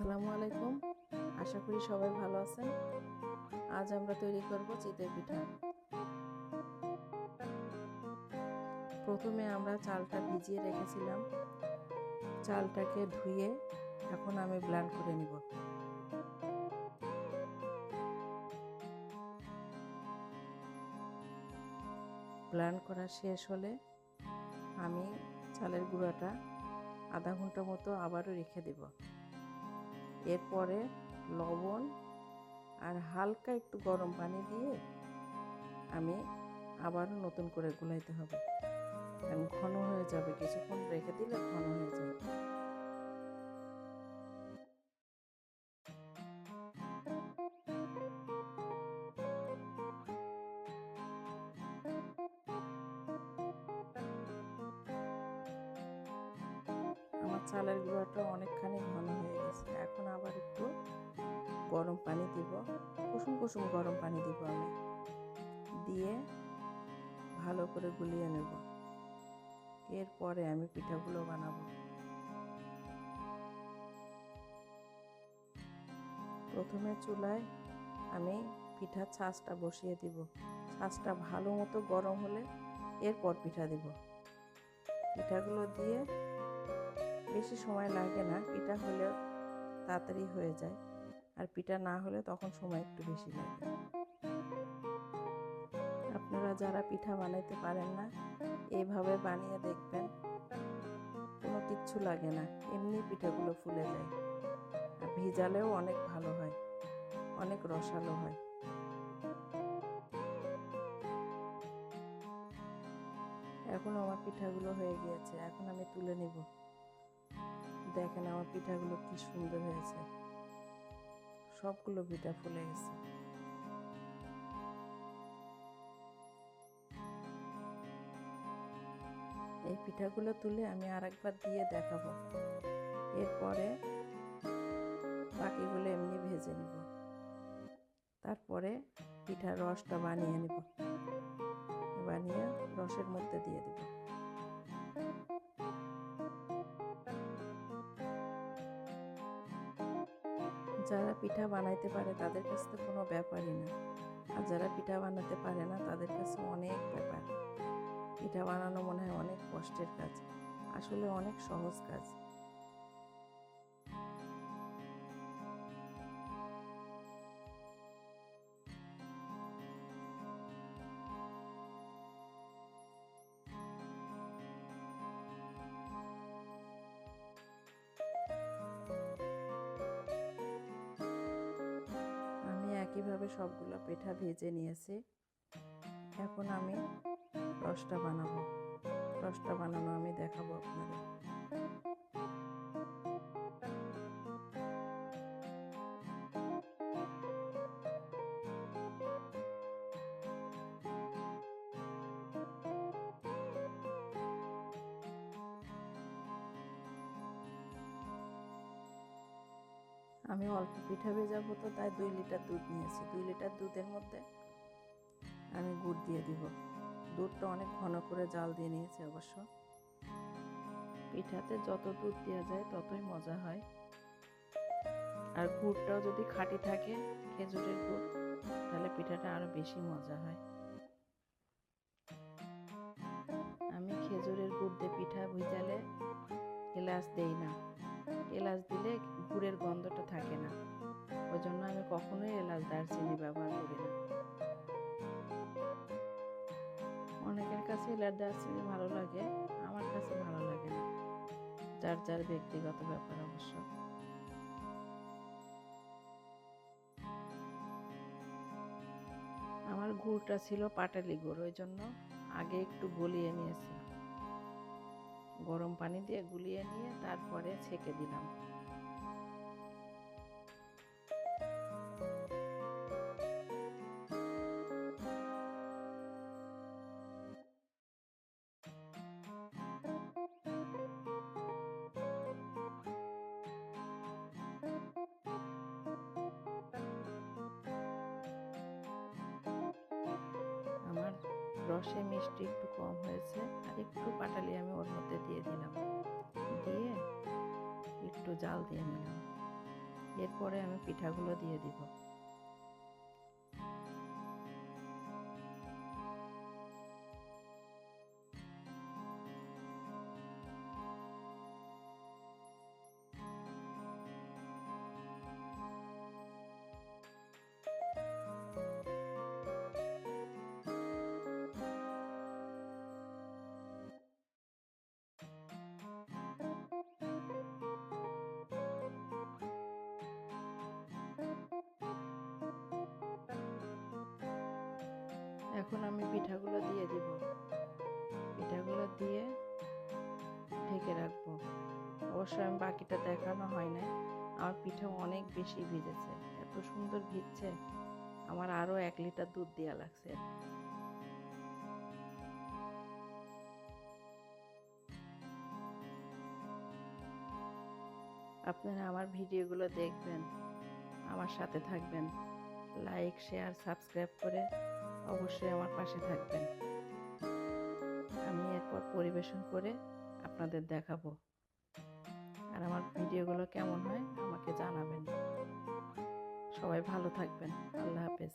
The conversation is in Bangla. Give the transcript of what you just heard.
আসসালামু আলাইকুম। আশা করি সবাই ভালো আছেন। আজ আমরা তৈরি করব চিতের পিঠা। প্রথমে আমরা চালটা ভিজিয়ে রেখেছিলাম। চালটাকে ধুয়ে এখন আমি ব্লান্ড করে নিব। ব্লান্ড করা শেষ হলে আমি চালের গুঁড়াটা আধা ঘণ্টা মতো আবারও রেখে দেব। এরপরে লবণ আর হালকা একটু গরম পানি দিয়ে আমি আবারও নতুন করে গুলাইতে হবে। কারণ ঘন হয়ে যাবে, কিছুক্ষণ রেখে দিলে ঘন হয়ে যাবে আমার চালের গুঁড়াটা অনেকখানি ঘন গরম পানি দিব। কুসুম কুসুম গরম পানি দিব আমি। দিয়ে ভালো করে গুলিয়ে নেব। এরপরে আমি পিঠাগুলো বানাবো। প্রথমে চুলায় আমি পিঠার ছাঁচটা বসিয়ে দিব। ছাঁচটা ভালো মতো গরম হলে এরপর পিঠা দিব। পিঠাগুলো দিয়ে বেশি সময় লাগে না, পিঠা হলে তাড়াতাড়ি হয়ে যায়। আর পিঠা না হলে তখন সময় একটু বেশি লাগে। আপনারা যারা পিঠা বানাইতে পারেন না এইভাবে বানিয়ে দেখবেন, কোনো কিচ্ছু লাগে না। এমনি পিঠাগুলো ফুলে যায়। আর ভিজালেও অনেক ভালো হয়, অনেক রসালো হয়। এখন আমার পিঠাগুলো হয়ে গিয়েছে, এখন আমি তুলে নিব। দেখেন আমার পিঠাগুলো কি সুন্দর হয়েছে। সবগুলো পিঠা ফুলে গেছে। এই পিঠাগুলো তুলে আমি আরেকবার দিয়ে দেখাবো। এরপরে বাকিগুলো এমনি ভেজে নিব। তারপরে পিঠার রসটা বানিয়ে নিব। বানিয়ে রসের মধ্যে দিয়ে দেবো। যারা পিঠা বানাইতে পারে, তাদের কাছে তো কোনো ব্যাপারই না। আর যারা পিঠা বানাতে পারে না, তাদের কাছে অনেক ব্যাপার। পিঠা বানানো মনে হয় অনেক কষ্টের কাজ, আসলে অনেক সহজ কাজ। একইভাবে সবগুলো পিঠা ভেজে নিয়েছি। এখন আমি রসটা বানাবো। রসটা বানানো আমি দেখাবো আপনাদের। আমি অল্প পিঠা ভেজাবো তো, তাই দুই লিটার দুধ নিয়েছি। দুই লিটার দুধের মধ্যে আমি গুড় দিয়ে দিব। দুধটা অনেক ঘন করে জাল দিয়ে নিয়েছি অবশ্য। পিঠাতে যত দুধ দেওয়া যায়, ততই মজা হয়। আর গুড়টাও যদি খাঁটি থাকে, খেজুরের গুড়, তাহলে পিঠাটা আরও বেশি মজা হয়। আমি খেজুরের গুড় দিয়ে পিঠা ভুজালে এলাচ দেই না। দারচিনি ব্যবহার করি না। অনেকের কাছে দারচিনি ভালো লাগে, আমার কাছে ভালো লাগে না। যার যার ব্যক্তিগত ব্যাপার অবশ্য। আমার গুড়টা ছিল পাটালি গুড়, ওই জন্য আগে একটু গলিয়ে নিয়েছি গরম পানি দিয়ে গুলিয়ে নিয়ে তারপরে ছেঁকে দিলাম। রসে মিষ্টি একটু কম হয়েছে, আর একটু পাটালি আমি ওর মধ্যে দিয়ে দিলাম। দিয়ে একটু জাল দিয়ে নিলাম। এরপরে আমি পিঠাগুলো দিয়ে দিব। এখন আমি পিঠাগুলো দিয়ে দিব। পিঠাগুলো দিয়ে ঢেকে রাখব। অবশ্যই আমি বাকিটা দেখানো হয় না আমার পিঠা অনেক বেশি ভিজেছে। এত সুন্দর ভিজছে। আমার আরও এক লিটার দুধ দেওয়া লাগছে। আপনারা আমার ভিডিওগুলো দেখবেন, আমার সাথে থাকবেন। লাইক, শেয়ার, সাবস্ক্রাইব করে অবশ্যই আমার পাশে থাকবেন। আমি এরপর পরিবেশন করে আপনাদের দেখাবো। আর আমার ভিডিওগুলো কেমন হয় আমাকে জানাবেন। সবাই ভালো থাকবেন। আল্লাহ হাফেজ।